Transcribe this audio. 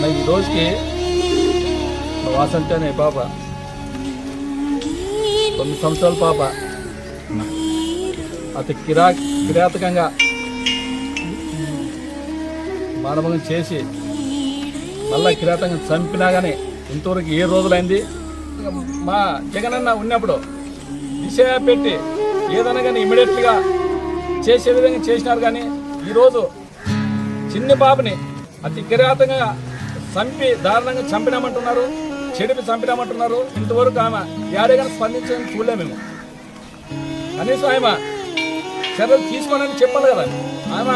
నా ఈ రోజుకి మా వాసంతి అనే పాప తొమ్మిది సంవత్సరాల పాప అతి కిరా కిరాతకంగా మానభంగం చేసి మళ్ళా కిరాతంగా చంపినా కానీ ఇంతవరకు ఏ రోజులైంది? మా జగనన్న ఉన్నప్పుడు దిశ పెట్టి ఏదైనా కానీ ఇమీడియట్గా చేసే విధంగా చేసినారు కానీ ఈరోజు చిన్న బాబుని అతి కిరాతంగా చంపి దారుణంగా చంపినామంటున్నారు చెడిపి చంపినామంటున్నారు. ఇంతవరకు ఆమె యాడేగా స్పందించని చూడలే మేము. కనీసం ఆమె చర్యలు తీసుకోనని చెప్పాలి కదా. ఆమె